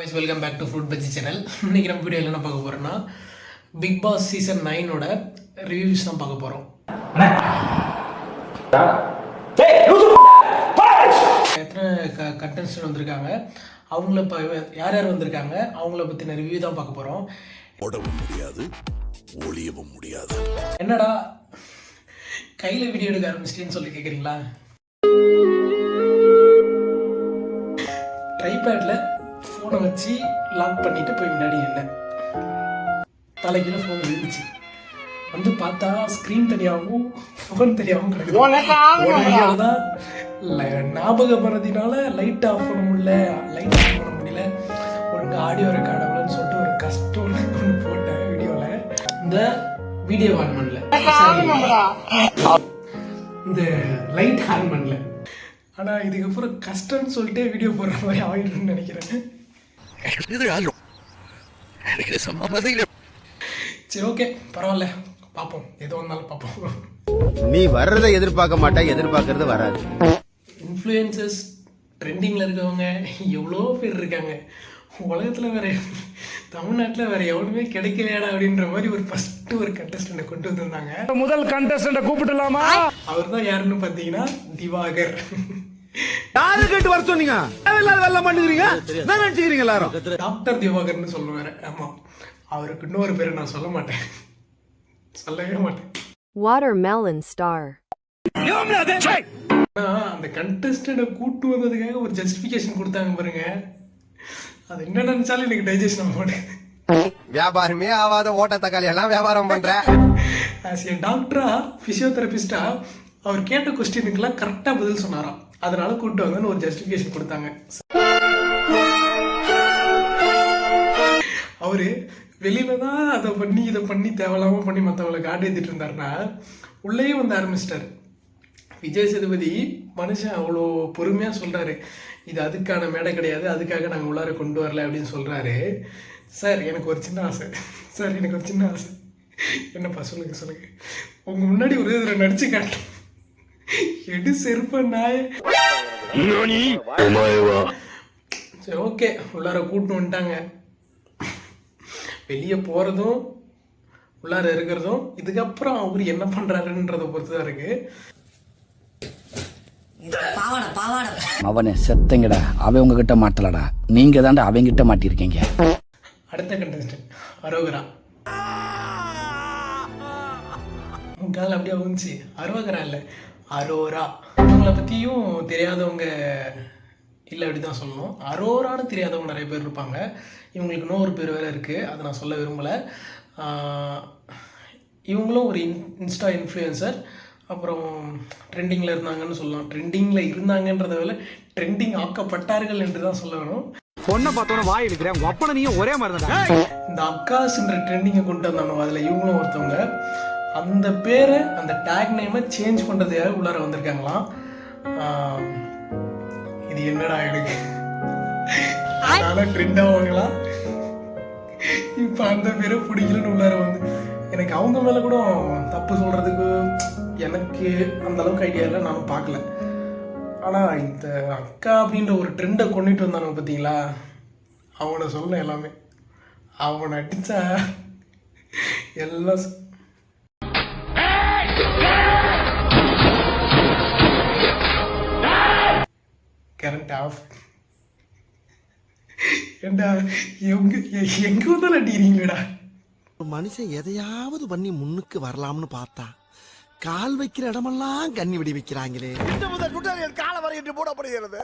Voice welcome back to food bajji channel இன்னைக்கு நம்ம video என்ன பார்க்க போறோம்னா பிக் பாஸ் சீசன் நைனோட ரிவ்யூஸ் தான் பார்க்க போகிறோம் எத்தனை க கண்டென்ஸ்ட் வந்திருக்காங்க? அவங்கள இப்போ யார் யார் வந்திருக்காங்க? அவங்கள பற்றின ரிவ்யூ தான் பார்க்க போகிறோம் ஓடவும் முடியாது ஒளியவும் முடியாது. என்னடா கையில் வீடியோ எடுக்க ஆரம்பிச்சிட்டேன்னு சொல்லி கேட்குறீங்களா ட்ரைபேடில் ஃபோனை வச்சு லாக் பண்ணிட்டு போய் முன்னாடி என்ன தலைகீழ ஃபோன் விழுந்துச்சு. வந்து பார்த்தா ஸ்க்ரீன் தெரியாமல் ஃபோன் தெரியாமல் கிடக்குது. தான் ஞாபக மறதினால லைட் ஆஃப் பண்ண முடியல. லைட் ஆஃப் பண்ண முடியல. ஒழுங்கா ஆடியோ ரெக்கார்ட் ஆகலன்னு சொல்லிட்டு ஒரு கஷ்டம் ஒன்று போட்டேன் வீடியோவில் இந்த வீடியோ ஆன் பண்ணல. இந்த லைட் ஆன் பண்ணல. ஆனா இதுக்கப்புறம் கஷ்டம்னு சொல்லிட்டு வீடியோ போடுற மாதிரி ஆகிடும்னு நினைக்கிறேன். சரி ஓகே பரவாயில்ல. பார்ப்போம். எது வந்தாலும் பார்ப்போம். நீ வர்றதை எதிர்பார்க்க மாட்டா எதிர்பார்க்கறது வராது. இன்ஃப்ளூயன்சஸ் ட்ரெண்டிங்கில் இருக்கவங்க எவ்வளோ பேர் இருக்காங்க. உலகத்தில் வேற தமிழ்நாட்டில் வேற எவனுமே கிடைக்கலையாடா அப்படின்ற மாதிரி ஒரு ஃபர்ஸ்ட் ஒரு கண்டஸ்டன்ட்டை கொண்டு வந்திருந்தாங்க. முதல் கண்டஸ்டன்ட கூப்பிடலாமா? அவர் தான் யாருன்னு பார்த்தீங்கன்னா திவாகர். யாரு கேட்டு வர சொன்னீங்க? வேலை பண்ணுகிறீங்க என்ன நினைச்சுக்கிறீங்க எல்லாரும்? டாக்டர் திவாகர்னு சொல்லுவார். ஆமாம் அவருக்கு இன்னொரு பேரை நான் சொல்ல மாட்டேன். சொல்லவே மாட்டேன். Watermelon Star. ஆனா அந்த கண்டஸ்டன்ட கூட்டு வந்ததுக்காக ஒரு ஜஸ்டிஃபிகேஷன் கொடுத்தாங்க பாருங்க. அது என்ன நினைச்சாலும் எனக்கு டைஜஷன் ஆக மாட்டேங்குது. வியாபாரமே ஆவாத ஓட்ட தக்காளி எல்லாம் வியாபாரம் பண்ற. ஆஸ் டாக்டரா பிசியோதெரபிஸ்டா அவர் கேட்ட கொஸ்டினுக்கெல்லாம் கரெக்டாக பதில் சொன்னாராம். அதனால கூப்பிட்டு வாங்கன்னு ஒரு ஜஸ்டிஃபிகேஷன் கொடுத்தாங்க. அவரு வெளியில தான் அதை பண்ணி இதை பண்ணி தேவையில்லாம பண்ணி மற்றவங்களை காட்டு ஏற்றிட்டு இருந்தாருன்னா உள்ளேயே வந்து ஆரம்பிச்சிட்டாரு. விஜய் சேதுபதி மனுஷன் அவ்வளோ பொறுமையாக சொல்கிறாரு இது அதுக்கான மேடை கிடையாது அதுக்காக நாங்கள் உள்ளார கொண்டு வரல அப்படின்னு சொல்கிறாரு சார் எனக்கு ஒரு சின்ன ஆசை. சார் எனக்கு ஒரு சின்ன ஆசை. என்னப்பா சொல்லுங்க சொல்லுங்க. உங்கள் முன்னாடி ஒரு இதில் நடிச்சு காட்டும் எடு செருப்ப நாய. சரி ஓகே. உள்ளார கூட்டு வந்துட்டாங்க. வெளியே போகிறதும் உள்ளார இருக்கிறதும் இதுக்கப்புறம் அவர் என்ன பண்ணுறாருன்றதை பொறுத்து தான் பாவாடை அவனே செத்தங்கடா. அவன் உங்ககிட்ட மாட்டலடா. நீங்க தாண்டா அவங்கிட்ட மாட்டிருக்கீங்க அடுத்த கண்டஸ்டன்ட் அரோகரா. உன் கால் அப்படியே வந்துச்சு அரோகரா இல்லை. அரோரா. இவங்களை பற்றியும் தெரியாதவங்க இல்லை அப்படி தான் சொல்லணும். அரோரான்னு தெரியாதவங்க நிறைய பேர் இருப்பாங்க. இவங்களுக்கு இன்னொரு பேர் வேறு இருக்குது அதை நான் சொல்ல விரும்பலை. இவங்களும் ஒரு இன் இன்ஸ்டா இன்ஃப்ளூயன்சர். அப்புறம் ட்ரெண்டிங்கில் இருந்தாங்கன்னு சொல்லலாம். ட்ரெண்டிங்கில் இருந்தாங்கன்றத விட ட்ரெண்டிங் ஆக்கப்பட்டார்கள் என்று தான் சொல்ல வேணும். பொண்ணை பார்த்தோன்னு வாய் எடுக்கிறேன் அப்பன நீயும் ஒரே மாதிரி தான் இந்த அக்காஸ்ன்ற ட்ரெண்டிங்கை கொண்டு வந்தாங்க. அதில் இவங்களும் ஒருத்தவங்க. அந்த பேரை அந்த டேக் நேமை சேஞ்ச் பண்ணுறதுக்காக உள்ளார வந்திருக்காங்களாம். இது என்னடா எனக்கு அதனால ட்ரெண்ட் ஆவாங்களா இப்போ அந்த பேரை பிடிக்கலன்னு உள்ளார வந்து எனக்கு அவங்க மேலே கூட தப்பு சொல்கிறதுக்கு எனக்கு அந்த அளவுக்கு ஐடியா இல்லை நானும் பார்க்கல. ஆனால் இந்த அக்கா அப்படின்ற ஒரு ட்ரெண்டை கொண்டுட்டு வந்தானுங்க பார்த்தீங்களா அவனை சொல்ல எல்லாமே. அவனை அடித்தா எல்லாம் கரண்ட் ஆஃப் ஏண்டா எங்க எங்க வந்தாலும் அடிக்கிறீங்களேடா மனுஷன் எதையாவது பண்ணி முன்னுக்கு வரலாம்னு பார்த்தா கால் வைக்கிற இடமெல்லாம் கண்ணி வெடி வைக்கிறாங்களே. இந்த முதல் குற்றவியல் கால வரை என்று போடப்படுகிறது.